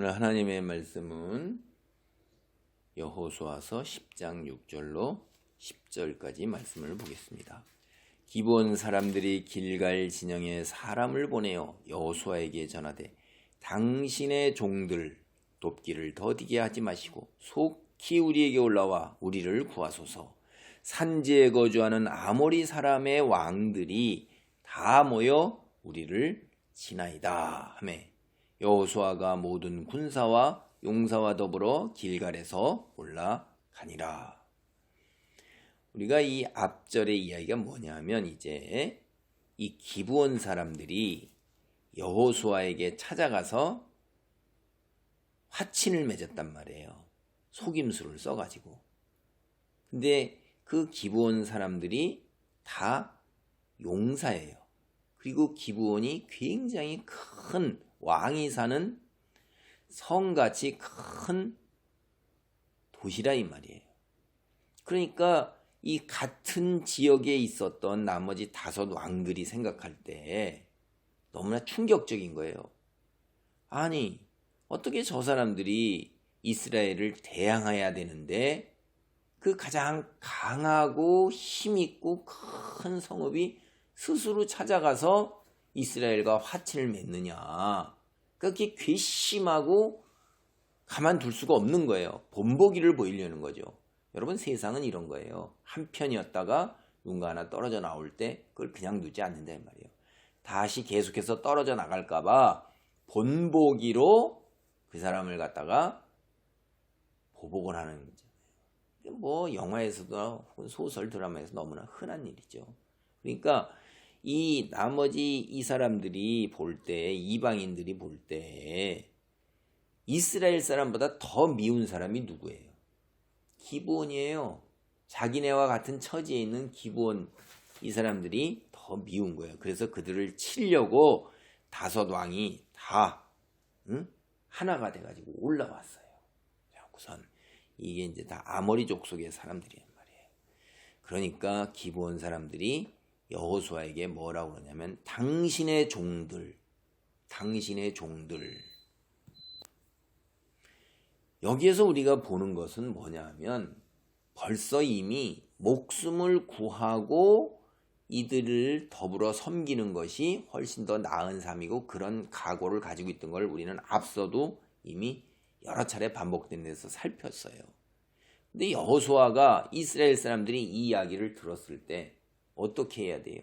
오늘 하나님의 말씀은 여호수아서 10장 6절로 10절까지 말씀을 보겠습니다. 기본 사람들이 길갈 진영에 사람을 보내어 여호수아에게 전하되 당신의 종들 돕기를 더디게 하지 마시고 속히 우리에게 올라와 우리를 구하소서. 산지에 거주하는 아모리 사람의 왕들이 다 모여 우리를 지나이다 하매 여호수아가 모든 군사와 용사와 더불어 길갈에서 올라가니라. 우리가 이 앞절의 이야기가 뭐냐면 이제 이 기부원 사람들이 여호수아에게 찾아가서 화친을 맺었단 말이에요. 속임수를 써가지고. 근데 그 기부원 사람들이 다 용사예요. 그리고 기부원이 굉장히 큰 왕이 사는 성같이 큰 도시라 이 말이에요. 그러니까 이 같은 지역에 있었던 나머지 다섯 왕들이 생각할 때 너무나 충격적인 거예요. 아니, 어떻게 저 사람들이 이스라엘을 대항해야 되는데 그 가장 강하고 힘있고 큰 성읍이 스스로 찾아가서 이스라엘과 화친을 맺느냐. 그렇게 괘씸하고 가만둘 수가 없는 거예요. 본보기를 보이려는 거죠. 여러분 세상은 이런 거예요. 한 편이었다가 누군가 하나 떨어져 나올 때 그걸 그냥 두지 않는다 말이에요. 다시 계속해서 떨어져 나갈까봐 본보기로 그 사람을 갖다가 보복을 하는 거잖아요. 뭐 영화에서도 소설 드라마에서 너무나 흔한 일이죠. 그러니까 이 나머지 이 사람들이 볼 때 이방인들이 볼 때 이스라엘 사람보다 더 미운 사람이 누구예요? 기본이에요. 자기네와 같은 처지에 있는 기본 이 사람들이 더 미운 거예요. 그래서 그들을 치려고 다섯 왕이 다 응? 하나가 돼가지고 올라왔어요. 우선 이게 이제 다 아모리족 속의 사람들이란 말이에요. 그러니까 기본 사람들이 여호수아에게 뭐라고 그러냐면 당신의 종들, 당신의 종들. 여기에서 우리가 보는 것은 뭐냐면 벌써 이미 목숨을 구하고 이들을 더불어 섬기는 것이 훨씬 더 나은 삶이고 그런 각오를 가지고 있던 걸 우리는 앞서도 이미 여러 차례 반복된 데서 살폈어요. 근데 여호수아가 이스라엘 사람들이 이 이야기를 들었을 때 어떻게 해야 돼요?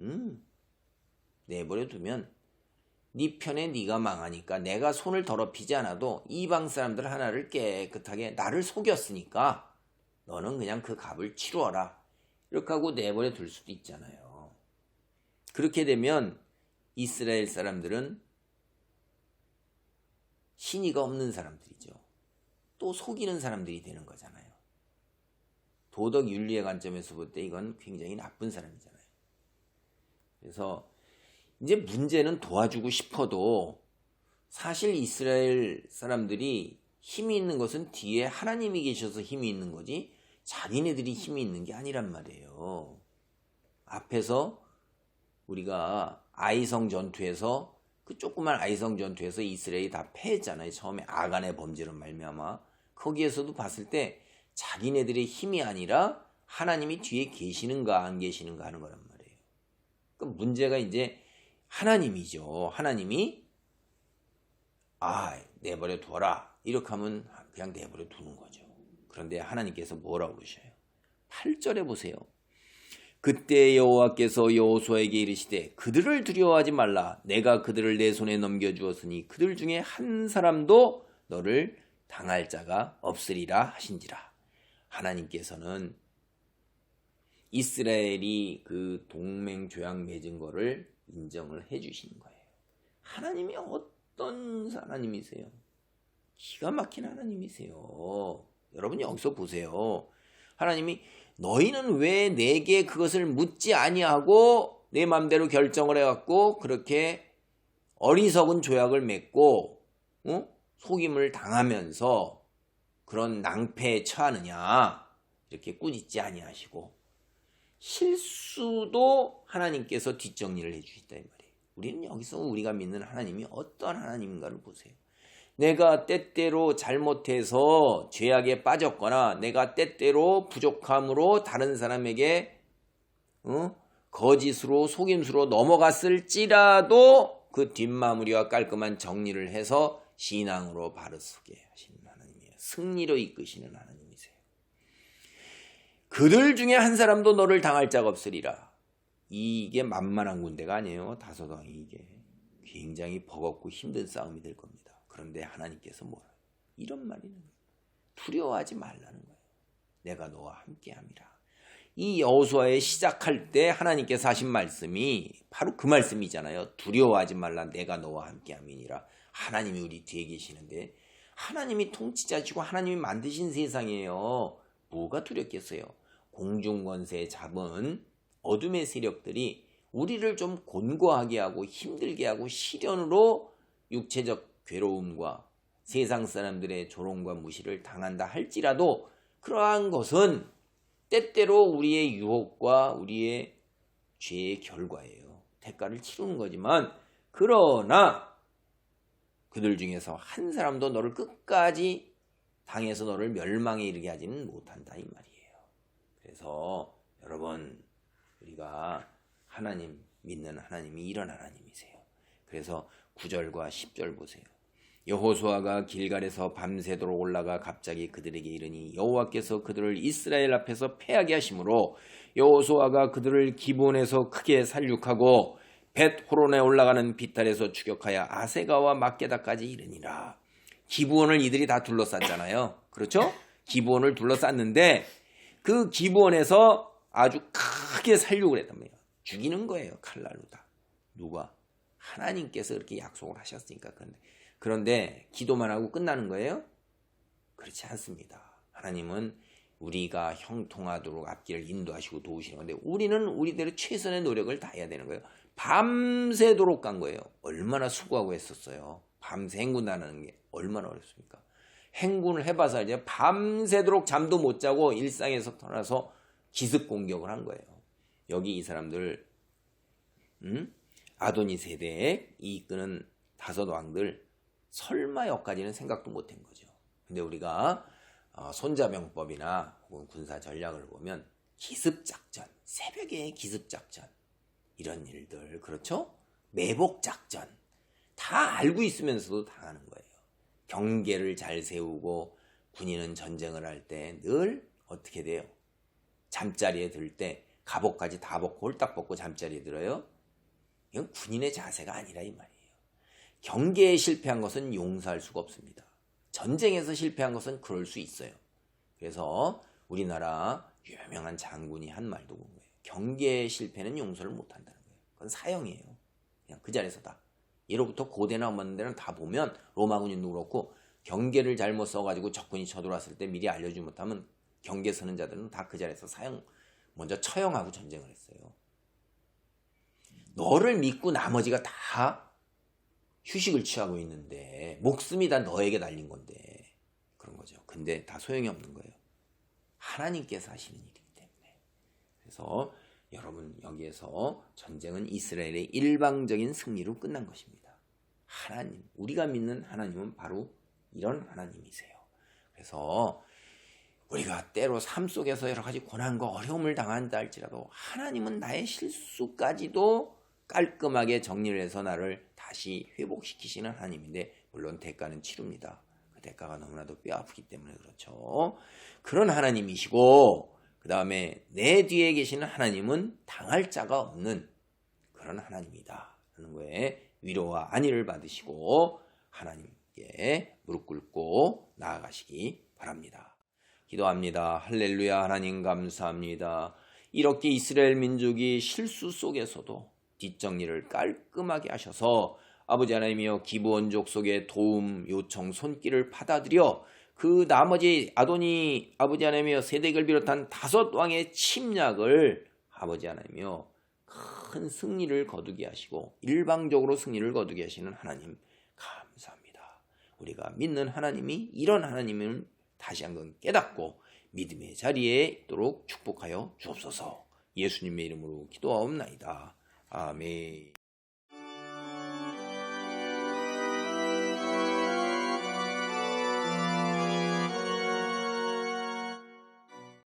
음, 내버려 두면 네 편에 네가 망하니까 내가 손을 더럽히지 않아도 이방 사람들 하나를 깨끗하게 나를 속였으니까 너는 그냥 그 값을 치루어라. 이렇게 하고 내버려 둘 수도 있잖아요. 그렇게 되면 이스라엘 사람들은 신의가 없는 사람들이죠. 또 속이는 사람들이 되는 거잖아요. 도덕 윤리의 관점에서 볼 때 이건 굉장히 나쁜 사람이잖아요. 그래서 이제 문제는 도와주고 싶어도 사실 이스라엘 사람들이 힘이 있는 것은 뒤에 하나님이 계셔서 힘이 있는 거지 자기네들이 힘이 있는 게 아니란 말이에요. 앞에서 우리가 아이성 전투에서 그 조그만 아이성 전투에서 이스라엘이 다 패했잖아요. 처음에 아간의 범죄로 말미암아 거기에서도 봤을 때 자기네들의 힘이 아니라 하나님이 뒤에 계시는가 안 계시는가 하는 거란 말이에요. 그 문제가 이제 하나님이죠. 하나님이 아 내버려 둬라 이렇게 하면 그냥 내버려 두는 거죠. 그런데 하나님께서 뭐라고 그러셔요? 8절에 보세요. 그때 여호와께서 여호수아에게 이르시되 그들을 두려워하지 말라 내가 그들을 내 손에 넘겨 주었으니 그들 중에 한 사람도 너를 당할 자가 없으리라 하신지라 하나님께서는 이스라엘이 그 동맹 조약 맺은 거를 인정을 해 주시는 거예요. 하나님이 어떤 하나님이세요? 기가 막힌 하나님이세요. 여러분 여기서 보세요. 하나님이 너희는 왜 내게 그것을 묻지 아니하고 내 맘대로 결정을 해갖고 그렇게 어리석은 조약을 맺고 어? 속임을 당하면서 그런 낭패에 처하느냐 이렇게 꾸짖지 아니하시고 실수도 하나님께서 뒷정리를 해주신다 이 말이에요. 우리는 여기서 우리가 믿는 하나님이 어떤 하나님인가를 보세요. 내가 때때로 잘못해서 죄악에 빠졌거나 내가 때때로 부족함으로 다른 사람에게 어? 거짓으로 속임수로 넘어갔을지라도 그 뒷마무리와 깔끔한 정리를 해서 신앙으로 바르게 하나님이에요. 승리로 이끄시는 하나님이세요. 그들 중에 한 사람도 너를 당할 자가 없으리라. 이게 만만한 군대가 아니에요. 다소당이 이게 굉장히 버겁고 힘든 싸움이 될 겁니다. 그런데 하나님께서 뭐라? 이런 말이는 두려워하지 말라는 거예요. 내가 너와 함께함이라. 이 여호수아의 시작할 때 하나님께서 하신 말씀이 바로 그 말씀이잖아요. 두려워하지 말라. 내가 너와 함께함이니라. 하나님이 우리 뒤에 계시는데 하나님이 통치자시고 하나님이 만드신 세상이에요. 뭐가 두렵겠어요? 공중권세 잡은 어둠의 세력들이 우리를 좀 곤고하게 하고 힘들게 하고 시련으로 육체적 괴로움과 세상 사람들의 조롱과 무시를 당한다 할지라도 그러한 것은 때때로 우리의 유혹과 우리의 죄의 결과예요. 대가를 치르는 거지만 그러나 그들 중에서 한 사람도 너를 끝까지 당해서 너를 멸망에 이르게 하지는 못한다 이 말이에요. 그래서 여러분 우리가 하나님 믿는 하나님이 이런 하나님이세요. 그래서 9절과 10절 보세요. 여호수아가 길갈에서 밤새도록 올라가 갑자기 그들에게 이르니 여호와께서 그들을 이스라엘 앞에서 패하게 하심으로 여호수아가 그들을 기본에서 크게 살육하고 벳 호론에 올라가는 비탈에서 추격하여 아세가와 막게다까지 이르니라. 기부원을 이들이 다 둘러쌌잖아요. 그렇죠? 기부원을 둘러쌌는데 그 기부원에서 아주 크게 했단 말이에요. 죽이는 거예요. 칼날로 다. 누가? 하나님께서 그렇게 약속을 하셨으니까 그런데 그런데 기도만 하고 끝나는 거예요? 그렇지 않습니다. 하나님은 우리가 형통하도록 앞길을 인도하시고 도우시는 건데 우리는 우리대로 최선의 노력을 다해야 되는 거예요. 밤새도록 간 거예요. 얼마나 수고하고 했었어요. 밤새 행군하는 게 얼마나 어렵습니까? 행군을 해봐서 이제 밤새도록 잠도 못 자고 일상에서 떠나서 기습 공격을 한 거예요. 여기 이 사람들, 음? 아도니 세대에 이끄는 다섯 왕들 설마 여기까지는 생각도 못 한 거죠. 근데 우리가 어, 손자병법이나 혹은 군사 전략을 보면 기습작전, 새벽에 기습작전 이런 일들 그렇죠? 매복작전 다 알고 있으면서도 당하는 거예요. 경계를 잘 세우고 군인은 전쟁을 할 때 늘 어떻게 돼요? 잠자리에 들 때 갑옷까지 다 벗고 홀딱 벗고 잠자리에 들어요? 이건 군인의 자세가 아니라 이 말이에요. 경계에 실패한 것은 용서할 수가 없습니다. 전쟁에서 실패한 것은 그럴 수 있어요. 그래서 우리나라 유명한 장군이 한 말도 본 거예요. 경계의 실패는 용서를 못 한다는 거예요. 그건 사형이에요. 그냥 그 자리에서 다. 예로부터 고대나 먼 데는 다 보면 로마 군인도 그렇고 경계를 잘못 써가지고 적군이 쳐들어왔을 때 미리 알려주지 못하면 경계 서는 자들은 다 그 자리에서 사형 먼저 처형하고 전쟁을 했어요. 너를 믿고 나머지가 다 휴식을 취하고 있는데 목숨이 다 너에게 달린 건데 그런 거죠. 근데 다 소용이 없는 거예요. 하나님께서 하시는 일이기 때문에. 그래서 여러분 여기에서 전쟁은 이스라엘의 일방적인 승리로 끝난 것입니다. 하나님, 우리가 믿는 하나님은 바로 이런 하나님이세요. 그래서 우리가 때로 삶 속에서 여러 가지 고난과 어려움을 당한다 할지라도 하나님은 나의 실수까지도 깔끔하게 정리를 해서 나를 다시 회복시키시는 하나님인데 물론 대가는 치릅니다. 그 대가가 너무나도 뼈아프기 때문에 그렇죠. 그런 하나님이시고 그 다음에 내 뒤에 계시는 하나님은 당할 자가 없는 그런 하나님이다. 하는 거에 위로와 안위를 받으시고 하나님께 무릎 꿇고 나아가시기 바랍니다. 기도합니다. 할렐루야 하나님 감사합니다. 이렇게 이스라엘 민족이 실수 속에서도 뒷정리를 깔끔하게 하셔서 아버지 하나님이여 기부원족 속의 도움 요청 손길을 받아들여 그 나머지 아도니 아버지 하나님이여 세덱을 비롯한 다섯 왕의 침략을 아버지 하나님이여 큰 승리를 거두게 하시고 일방적으로 승리를 거두게 하시는 하나님 감사합니다. 우리가 믿는 하나님이 이런 하나님을 다시 한번 깨닫고 믿음의 자리에 있도록 축복하여 주옵소서. 예수님의 이름으로 기도하옵나이다. 아멘.